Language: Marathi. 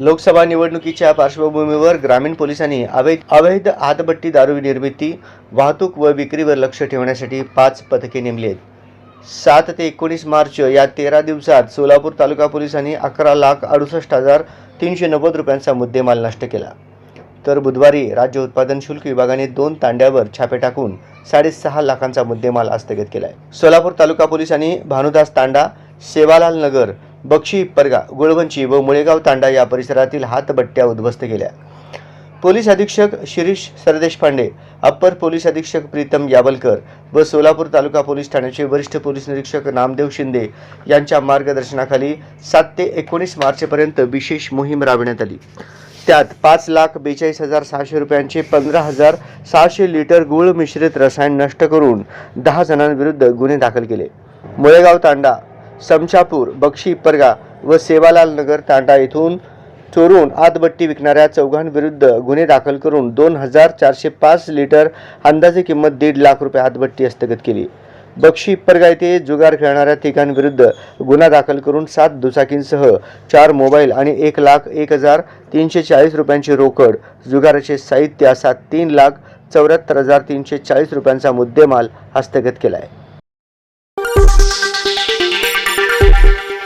लोकसभा निवडणुकीच्या पार्श्वभूमीवर ग्रामीण पोलिसांनी अवैध अवैध हातभट्टी दारू निर्मिती वाहतूक व विक्रीवर लक्ष ठेवण्यासाठी पाच पथके नेमली आहेत. सात ते एकोणीस मार्च या तेरा दिवसात सोलापूर तालुका पोलिसांनी अकरा लाख अडुसष्ट हजार तीनशे नव्वद रुपयांचा मुद्देमाल नष्ट केला. तर बुधवारी राज्य उत्पादन शुल्क विभागाने दोन तांड्यावर छापे टाकून साडेसहा लाखांचा मुद्देमाल हस्तगत केला आहे सोलापूर तालुका पोलिसांनी भानुदास तांडा सेवालाल नगर बक्षी परगा गुळवंची व मुळेगाव तांडा या परिसरातील हातबट्ट्या उद्ध्वस्त केल्या. पोलीस अधीक्षक Shirish Sardeshpande upper police अधीक्षक प्रीतम यावलकर व सोलापूर तालुका पोलीस ठाण्याचे वरिष्ठ पोलीस निरीक्षक नामदेव शिंदे यांच्या मार्गदर्शनाखाली सात ते एकोणीस मार्चपर्यंत विशेष मोहीम राबविण्यात आली. त्यात पाच लाख बेचाळीस हजार सहाशे रुपयांचे पंधरा हजार सहाशे लिटर गुळ मिश्रित रसायन नष्ट करून दहा जणांविरुद्ध गुन्हे दाखल केले. मुळेगाव तांडा समशापूर बक्षी परगा व सेवालाल नगर तांडा येथून चोरून आतबट्टी विकणाऱ्या चौघांविरुद्ध गुन्हे दाखल करून दोन हजार चारशे पाच लिटर अंदाजे किंमत दीड लाख रुपये आतबट्टी हस्तगत केली. बक्षी परगा येथे जुगार खेळणाऱ्या तिघांविरुद्ध गुन्हा दाखल करून सात दुचाकींसह चार मोबाईल आणि एक लाख एक हजार तीनशे चाळीस रुपयांची रोकड जुगाराचे साहित्य असा तीन लाख चौऱ्याहत्तर हजार तीनशे चाळीस रुपयांचा मुद्देमाल हस्तगत केला आहे